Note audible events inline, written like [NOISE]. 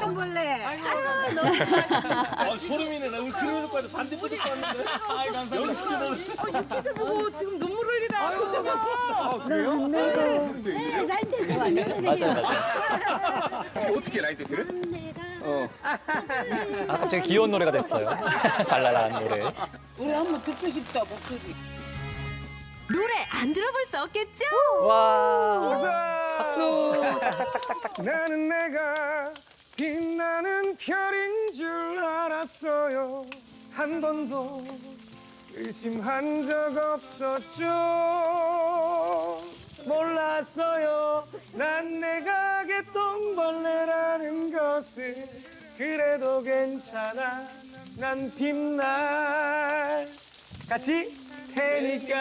개똥벌레. 아, 소름이네. 나 우리 그래도까지 반대편 듣고 왔는데. 아이, 감사합니다. 육개장 보고 지금 눈물 흘리다. 네, 나이트에서 왔는데. 어떻게 라이트 들을? 아, 갑자기 귀여운 노래가 됐어요. [LAUGHS] 발랄한 노래. 우리 한번 듣고 싶다 목소리. 노래 안 들어볼 수 없겠죠? 와. 박수. 나는 내가 빛나는 별인 줄 알았어요. 한 번도 의심한 적 없었죠. 몰랐어요. 난 내가 개똥벌레라는 것을 그래도 괜찮아. 난 빛날 같이 테니까.